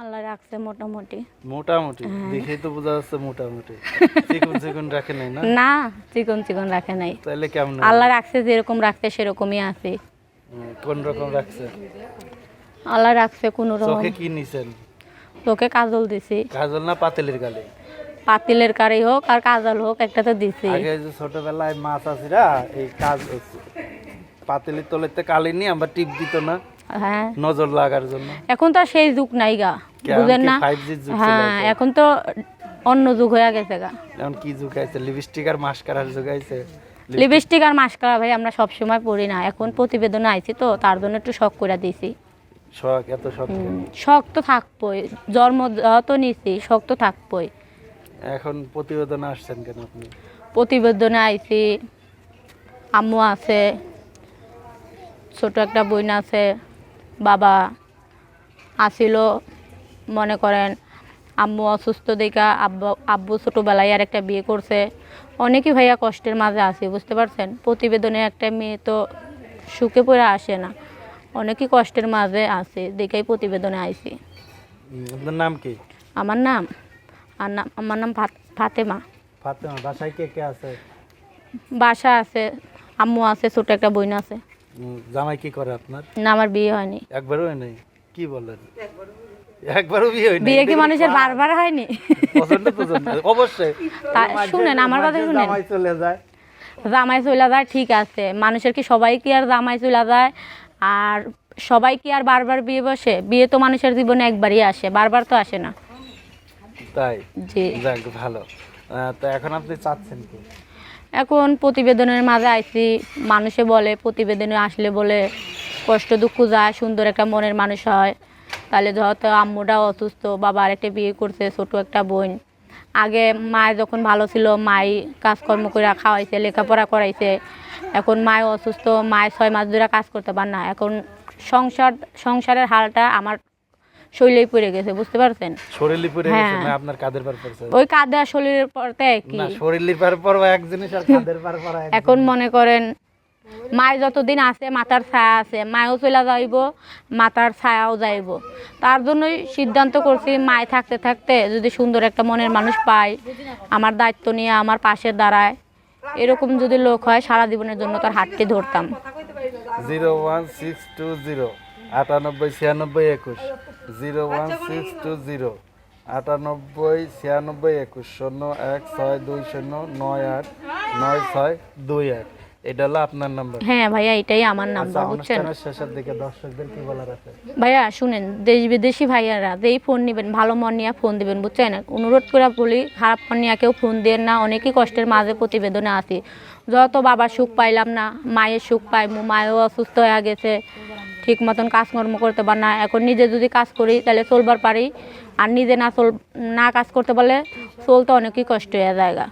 আল্লাহ রাখছে মোটামুটি। মোটামুটি? দেখেই তো বোঝা যাচ্ছে মোটামুটি। চিকন চিকন রাখে নাই না? না চিকন চিকন রাখে নাই। তাহলে কেমন আল্লাহ রাখছে যেরকম রাখছে সেরকমই আছে। কোন রকম রাখছে? আল্লাহ রাখছে কোনো রকম। চোখে কি নিছেন? তোকে কাজল দিছি। কাজল না পাতিলের গালে? পাতিলের কারি হোক আর কাজল হোক একটা তো দিছি। আগে যে ছোটবেলায় মাছ আছিরা এই কাজ পাতিলের তলেতে কালি নিয়ে আমরা টিপ দিত না। হ্যাঁ। নজর লাগার জন্য। এখন তো সেই যুগ নাই গা বুঝেন না? 5G যুগ চলে হ্যাঁ এখন তো অন্য যুগ হয়ে গেছে গা। এখন কি যুগাইছে লিপস্টিক আর মাস্কারার যুগাইছে লিপস্টিক আর মাস্কারা ভাই আমরা সব সময় পরি না। এখন প্রতিবেদনে আইছি তো তার জন্য একটু শখ করে দিয়েছি। শখ এত শখ শখ তো থাকবই জন্ম তো নিছি শখ তো থাকবই এখন প্রতিবেদনে আসছেন কেন আপনি? প্রতিবেদনে আইছি আম্মু আছে ছোট একটা বোন আছে। বাবা আসিল মনে করেন আম্মু অসুস্থ দেখা আব্বু আব্বু ছোটোবেলায় আর একটা বিয়ে করছে। অনেকই ভাইয়া কষ্টের মাঝে আছে বুঝতে পারছেন? প্রতিবেদনে একটা মেয়ে তো সুখে পড়ে আসে না। অনেকই কষ্টের মাঝে আসে দেখেই প্রতিবেদনে আইছি। হুম, আপনার নাম কি? আমার নাম আর নাম আমার নাম ফাত- ফাতেমা। ফাতেমা বাসায় কে কে আছে? বাসা আছে আম্মু আছে ছোট একটা বোন আছে। জামাই কি করে আপনার? না আমার বিয়ে হয়নি। একবারও হয় নাই? কি বলেন একবারও বিয়ে হয়নি? বিয়ে কি মানুষের বারবার হয়নি? পছন্দ পছন্দ। অবশ্যই। শুনেন আমার কথা শুনেন। জামাই চলে যায়। জামাই চলে যায় ঠিক আছে। মানুষের কি সবাই কি আর জামাই চলে যায়? আর সবাই কি আর বারবার বিয়ে বসে? বিয়ে তো মানুষের জীবনে একবারই আসে বারবার তো আসে না। তাই? জি। যাক ভালো। তো এখন আপনি চাচ্ছেন কি? এখন প্রতিবেদনের মাঝে আইছি, মানুষে বলে, প্রতিবেদনে আসলে বলে, কষ্ট দুঃখ যায়, সুন্দর একটা মনের মানুষ হয়। তাহলে যেহেতু আম্মুটাও অসুস্থ, বাবা আরেকটা বিয়ে করছে, ছোট একটা বোন। আগে মায় যখন ভালো ছিল, মাই কাজকর্ম করে খাওয়াইছে, লেখাপড়া করাইছে। এখন মায় অসুস্থ, মায় ছয় মাস ধরে কাজ করতে পার না। এখন সংসার, সংসারের হালটা আমার শৈলেই পড়ে গেছে বুঝতে পারছেন? শরীরলি পরে গেছে হ্যাঁ। না আপনার কাদের পার পড়ছে? ওই কাঁদে আর শরীরের পরতে কি না শরীরলি পার এক জিনিস আর কাদের পার পড়া এখন মনে করেন মায় যতদিন আছে মাথার ছায়া আছে মায়ও চলে যাইব মাথার ছায়াও যাইব। তার জন্যই সিদ্ধান্ত করছি মায় থাকতে থাকতে যদি সুন্দর একটা মনের মানুষ পাই আমার দায়িত্ব নিয়ে আমার পাশে দাঁড়ায় এরকম যদি লোক হয় সারা জীবনের জন্য তার হাতটি ধরতাম। Zero one six two zero আটানব্বই ছিয়ানব্বই একুশ। Zero one six two zero. আটানব্বই ছিয়ানব্বই একুশ শূন্য এক ছয় দুই শূন্য নয় আট নয় ছয় দুই আট এটা হলো আপনার নাম্বার। হ্যাঁ ভাইয়া এটাই আমার আচ্ছা নাম্বার বুঝছেন? শেষের দিকে দর্শকদের কি বলার আছে? ভাইয়া শুনেন দেশ বিদেশি ভাইয়ারা যেই ফোন নেবেন ভালো মন নিয়ে ফোন দিবেন বুঝছেন? অনুরোধ করে বলি খারাপ মন নিয়ে কেউ ফোন দেন না অনেকই কষ্টের মাঝে প্রতিবেদনে আছি। যত বাবার সুখ পাইলাম না মায়ের সুখ পাই মু মায়েও অসুস্থ হয়ে গেছে ঠিক মতন কাজকর্ম করতে পার না এখন নিজে যদি কাজ করি, তাহলে চলবার পারি আর নিজে না চল না কাজ করতে পারলে চলতে অনেকই কষ্ট হয়ে যায় গা।